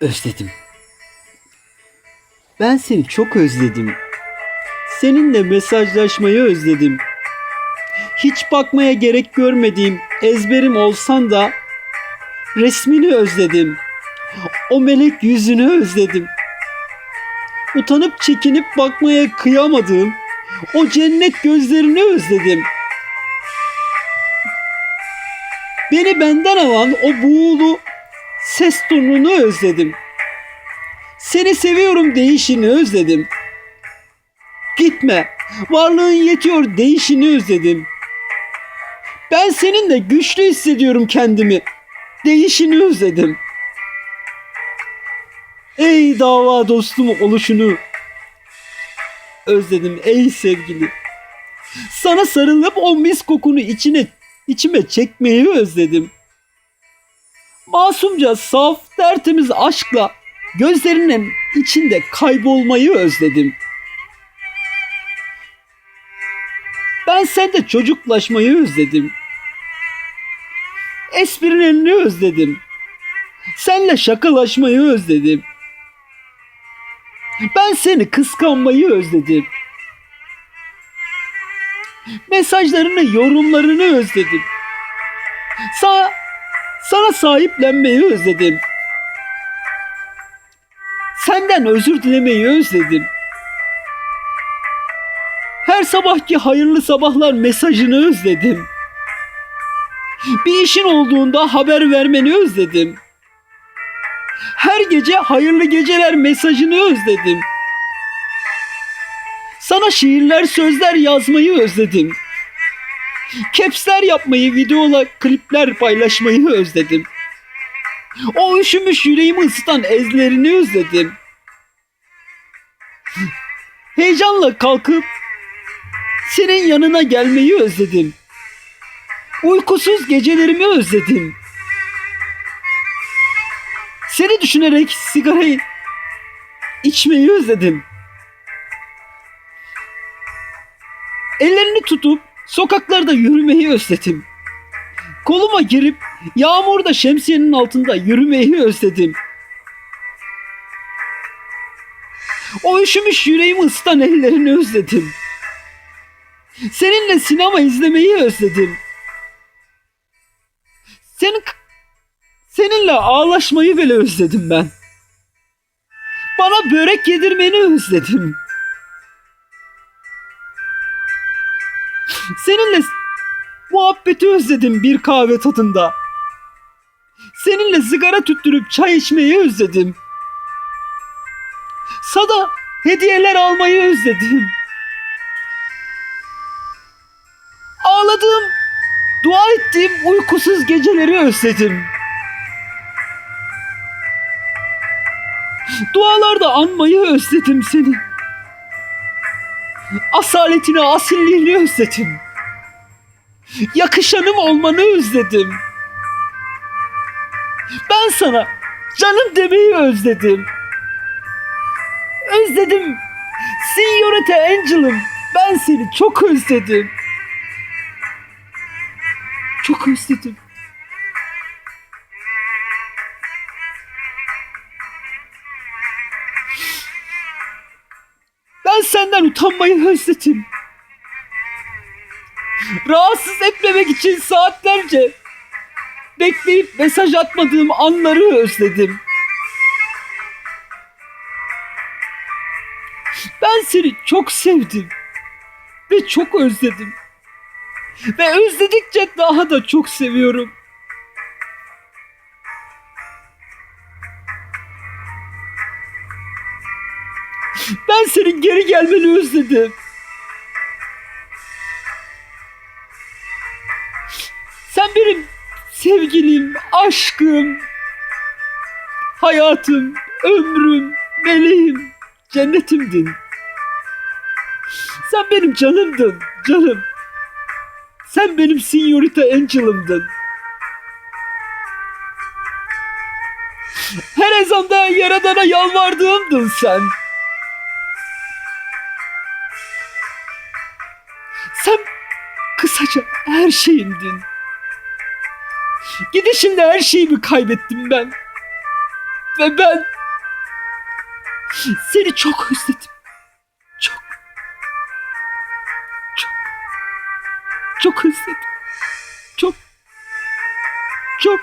Özledim. Ben seni çok özledim. Seninle mesajlaşmayı özledim. Hiç bakmaya gerek görmediğim ezberim olsan da resmini özledim. O melek yüzünü özledim. Utanıp çekinip bakmaya kıyamadığım o cennet gözlerini özledim. Beni benden alan o buğulu ses tonunu özledim. Seni seviyorum değişini özledim. Gitme, varlığın yetiyor değişini özledim. Ben seninle güçlü hissediyorum kendimi. Değişini özledim. Ey dava dostum oluşunu özledim ey sevgili. Sana sarılıp o mis kokunu içine içime çekmeyi özledim. Masumca saf tertemiz aşkla gözlerinin içinde kaybolmayı özledim. Ben sende çocuklaşmayı özledim. Esprilerini özledim. Senle şakalaşmayı özledim. Ben seni kıskanmayı özledim. Mesajlarını, yorumlarını özledim. Sana, sana sahiplenmeyi özledim. Senden özür dilemeyi özledim. Her sabahki hayırlı sabahlar mesajını özledim. Bir işin olduğunda haber vermeni özledim. Her gece hayırlı geceler mesajını özledim. Sana şiirler, sözler yazmayı özledim. Caps'ler yapmayı, videolar, klipler paylaşmayı özledim. O üşümüş yüreğimi ısıtan ezlerini özledim. Heyecanla kalkıp senin yanına gelmeyi özledim. Uykusuz gecelerimi özledim. Seni düşünerek sigarayı içmeyi özledim. Ellerini tutup sokaklarda yürümeyi özledim. Koluma girip yağmurda şemsiyenin altında yürümeyi özledim. O üşümüş yüreğimi ısıtan ellerini özledim. Seninle sinema izlemeyi özledim. Senin seninle ağlaşmayı bile özledim ben. Bana börek yedirmeni özledim. Seninle muhabbeti özledim bir kahve tadında. Seninle sigara tüttürüp çay içmeyi özledim. Sana hediyeler almayı özledim. Ağladığım, dua ettiğim uykusuz geceleri özledim. Dualarda anmayı özledim seni. Asaletini, asilliğini özledim. Yakışanım olmanı özledim. Ben sana canım demeyi özledim. Özledim. Signorita Angel'ım. Ben seni çok özledim. Çok özledim. Ben senden utanmayı özledim. Rahatsız etmemek için saatlerce bekleyip mesaj atmadığım anları özledim. Ben seni çok sevdim ve çok özledim. Ve özledikçe daha da çok seviyorum. Ben senin geri gelmeni özledim. Sen benim sevgilim, aşkım, hayatım, ömrüm, meleğim, cennetimdin. Sen benim canımdın, canım. Sen benim Signorita Angel'ımdın. Her ezanda Yaradan'a yalvardığımdın sen. Sen kısaca her şeyimdin. Gidişinde her şeyimi kaybettim ben. Ve ben seni çok özledim. Çok. Çok. Çok özledim. Çok. Çok.